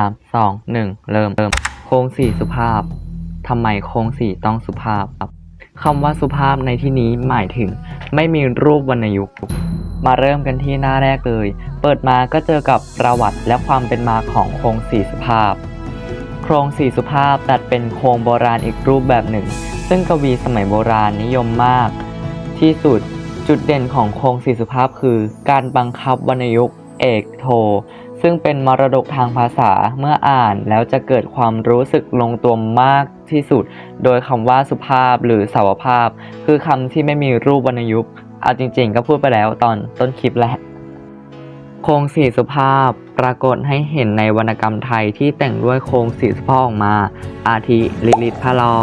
ามสองหนึ่งเริ่มเริ่มโครงสี่สุภาพทำไมโครงสี่ต้องสุภาพครับคำว่าสุภาพในที่นี้หมายถึง ไม่มีรูปวรรณยุกต์มาเริ่มกันที่หน้าแรกเลย เปิดมาก็เจอกับประวัติและความเป็นมาของโครงสี่สุภาพ โครงสี่สุภาพตัดเป็นโครงโบราณอีกรูปแบบหนึ่ง ซึ่งกวีสมัยโบราณนิยมมาก ที่สุดจุดเด่นของโครงสี่สุภาพคือ การบังคับวรรณยุกต์เอกโท ซึ่งเป็นมรดกทางภาษาเมื่ออ่านแล้วจะเกิดความรู้สึกลงตัวมากที่สุด โดยคำว่าสุภาพหรือสาวภาพ คือคำที่ไม่มีรูปวรรณยุกต์เอาจริงๆ ก็พูดไปแล้วตอนต้นคลิปแหละโครงสี่สุภาพปรากฏให้เห็นในวรรณกรรมไทยที่แต่งด้วยโครงสี่สุภาพออกมา อาทิลิลิตพะลอ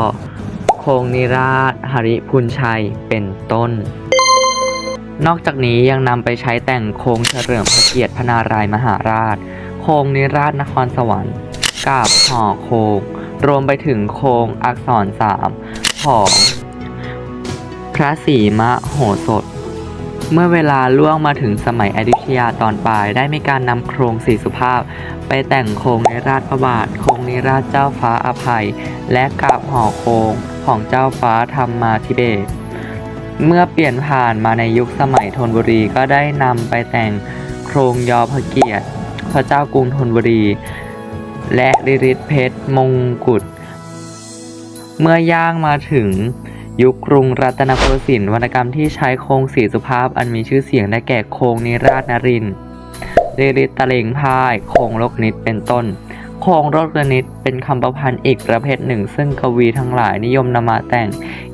โครงนิราชหริพุนชัยเป็นต้น นอกจากนี้ยังนำไปใช้แต่งโครงเฉลิมพระเกียรติพระนารายมหาราช โครงนิราชนครสวรรค์กาบห่อโคง รวมไปถึงโครงอักษรสามของ พระศรีมะโหสถ เมื่อเวลาล่วงมาถึงสมัยอยุธยาตอนปลาย ได้มีการนำโครงสีสุภาพ ไปแต่งโครงในราชพระบาท โครงนิราชเจ้าฟ้าอภัย และกาบห่อโครงของเจ้าฟ้าธรรมมาธิเบศ เมื่อเปลี่ยนผ่านมาในยุคสมัยธนบุรีก็ได้นำไปแต่งโครงยอพระเกียรติ พระเจ้ากรุงธนบุรี และริริศเพชรมงกุฎเมื่อย่างมาถึงยุคกรุงรัตนโกสินทร์วรรณกรรมที่ใช้โครงสีสุภาพอันมีชื่อเสียงได้แก่โครงนิราชนรินทร์เรริตตะเลงพาย โครงลกนิดเป็นต้น โครงโลกนิดเป็นคำประพันธ์อีกประเภทหนึ่ง ซึ่งกวีทั้งหลายนิยมนำมาแต่ง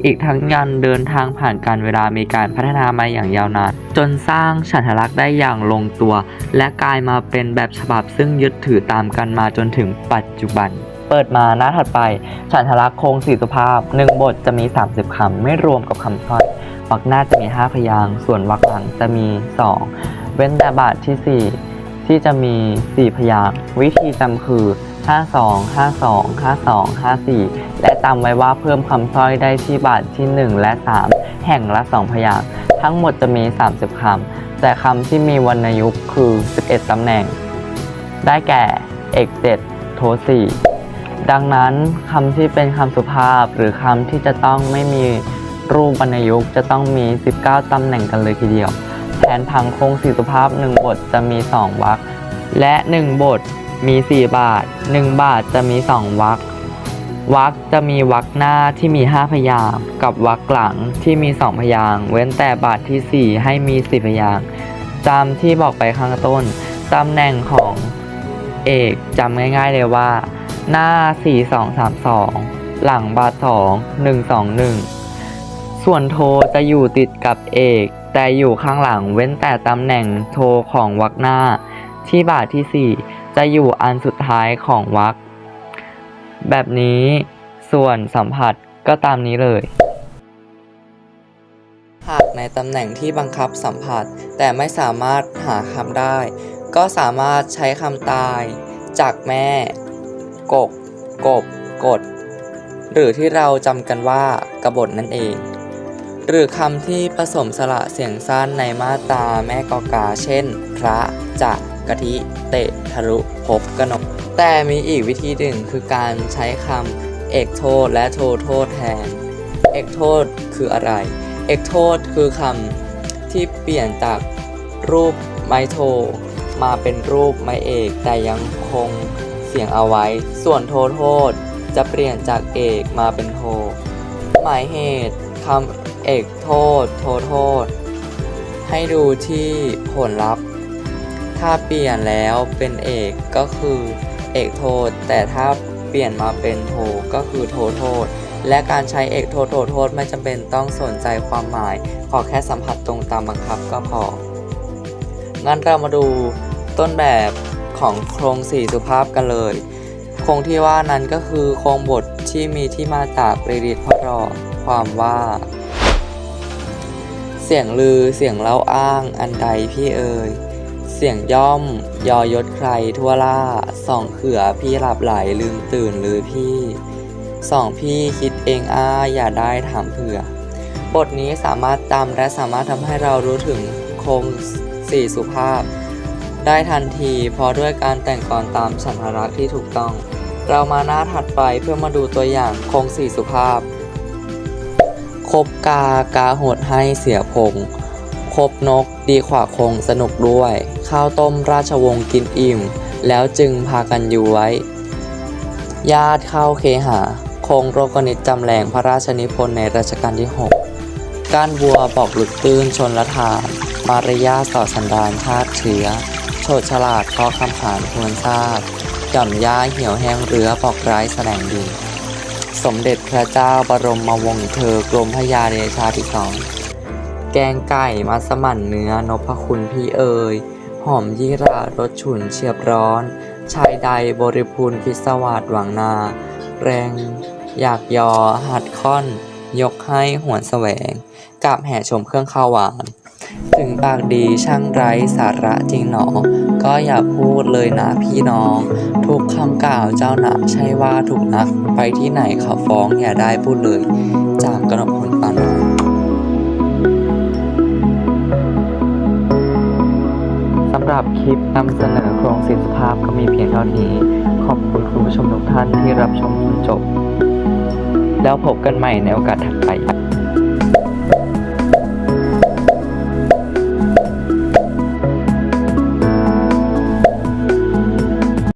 อีกทั้งยันเดินทางผ่านการเวลามีการพัฒนามาอย่างยาวนาน จนสร้างฉันทลักษณ์ได้อย่างลงตัว และกลายมาเป็นแบบฉบับซึ่งยึดถือตามกันมาจนถึงปัจจุบันเปิดมาหน้าถัดไป ฉันทลักษณ์โครงสี่สุภาพหนึ่งบทจะมี 30คำไม่รวมกับคำสร้อยวรรคหน้าจะมี 5 พยาง ส่วนวรรคหลังจะมี 2 เว้นแต่บาทที่ 4 ที่จะมี 4 พยางค์วิธีจำคือ 52 52 52 54 และจำไว้ว่าเพิ่มคำสร้อยได้ที่บาทที่ 1 และ 3 แห่งละ 2 พยางค์ทั้งหมดจะมี 30 คำ แต่คำที่มีวรรณยุกต์คือ 11 ตำแหน่ง ได้แก่ เอก7โท4ดังนั้นคำที่เป็นคำสุภาพหรือคำที่จะต้องไม่มีรูปวรรณยุกต์จะต้องมี 19 ตำแหน่งกันเลยทีเดียว แผนผังโครงสี่สุภาพ 1 บทจะมี 2 วรรคและ 1 บทมี 4 บาท 1 บาทจะมี 2 วรรควรรคจะมีวรรคหน้าที่มี 5 พยางค์กับวรรคหลังที่มี 2 พยางค์เว้นแต่บาททีสี่4 ให้มี4พยางค์จำที่บอกไปข้างต้นตำแหน่งของเอกจำง่ายๆเลยว่า หน้า 4232 หลังบาท 2 121 ส่วนโทจะอยู่ติดกับเอก แต่อยู่ข้างหลังเว้นแต่ตำแหน่งโทของวรรคหน้า ที่บาททีสี่ 4 จะอยู่อันสุดท้ายของวรรคแบบนี้ส่วนสัมผัสก็ตามนี้เลยหากในตำแหน่งที่บังคับสัมผัส แต่ไม่สามารถหาคำได้ ก็สามารถใช้คำตาย จากแม่ กก กบ กด หรือที่เราจำกันว่ากบฏนั่นเอง หรือคำที่ผสมสระเสียงสั้นในมาตราแม่กอกา เช่น พระจะกะทิเตะทะลุพบกนก แต่มีอีกวิธีหนึ่งคือการใช้คำเอกโทษและโทโทษแทน เอกโทษคืออะไร เอกโทษคือคำที่เปลี่ยนจากรูปไมโท มาเป็นรูปไมเอกแต่ยังคงเสียงเอาไว้ ส่วนโทโทษจะเปลี่ยนจากเอกมาเป็นโทหมายเหตุ คำเอกโทษ โทโทษ ให้ดูที่ผลลัพธ์ ถ้าเปลี่ยนแล้วเป็นเอกก็คือเอกโทษ แต่ถ้าเปลี่ยนมาเป็นโทก็คือโทโทษ และการใช้เอกโทษโทโทษไม่จำเป็นต้องสนใจความหมาย ขอแค่สัมผัสตรงตามบังคับก็พอ งั้นเรามาดูต้นแบบของโครงสี่สุภาพกันเลย โครงที่ว่านั้นก็คือโครงบทที่มีที่มาจากเรดิตพระรอ ความว่า เสียงลือเสียงเล่าอ้างอันใดพี่เอ่ยเสียงย่อม ยอยศใครทั่วล่าส่องเขือพี่หลับไหลลืมตื่นหรือพี่ส่องพี่คิดเองอ้าอย่าได้ถามเผื่อบทนี้สามารถจำและสามารถทำให้เรารู้ถึงโครงสี่สุภาพ ได้ทันทีเพราะด้วยการแต่งกลอนตามฉันทรักษ์ที่ถูกต้อง เรามาหน้าถัดไปเพื่อมาดูตัวอย่างโครงสี่สุภาพ คบกากาโหดให้เสียพงคบนกดีกว่าคงสนุกด้วย ข้าวต้มราชวงศ์กินอิ่ม แล้วจึงพากันอยู่ไว้ ญาติเข้าเคหา คงโรกนิตจำแรงพระราชนิพนธ์ในรัชกาลที่ 6 ก้านบัวบอกหลุดตื้นชนละทาน มารยาทต่อสันดานชาติเชื้อ โฉดฉลาดเพราะคำขานควรทราบ จำย่าเหี่ยวแห้งเรือบอกร้ายแสดงดี สมเด็จพระเจ้าบรมวงศ์เธอกรมพระยาเดชาธิสอง แกงไก่มัสมั่นเนื้อนพคุณพี่เอ๋ยหอมยี่รารสฉุนเฉียบร้อน ชายใดบริพูนพิศวาสหวังนา แรง อยากยอหัดค่อน ยกให้หวนแสวงกับแห่ชมเครื่องข้าวหวาน ถึงปากดีช่างไร้สาระจริงหนอ ก็อย่าพูดเลยนะพี่น้อง ทุกคำกล่าวเจ้าหนาใช่ว่าถูกนัก ไปที่ไหนเขาฟ้องอย่าได้พูดเลย จากกนกพลปานนสำหรับคลิปนำเสนอโครงศิลปภาพก็มีเพียงเท่านี้ ขอบคุณคุณผู้ชมทุกท่านที่รับชมจนจบ แล้วพบกันใหม่ในโอกาสถัดไป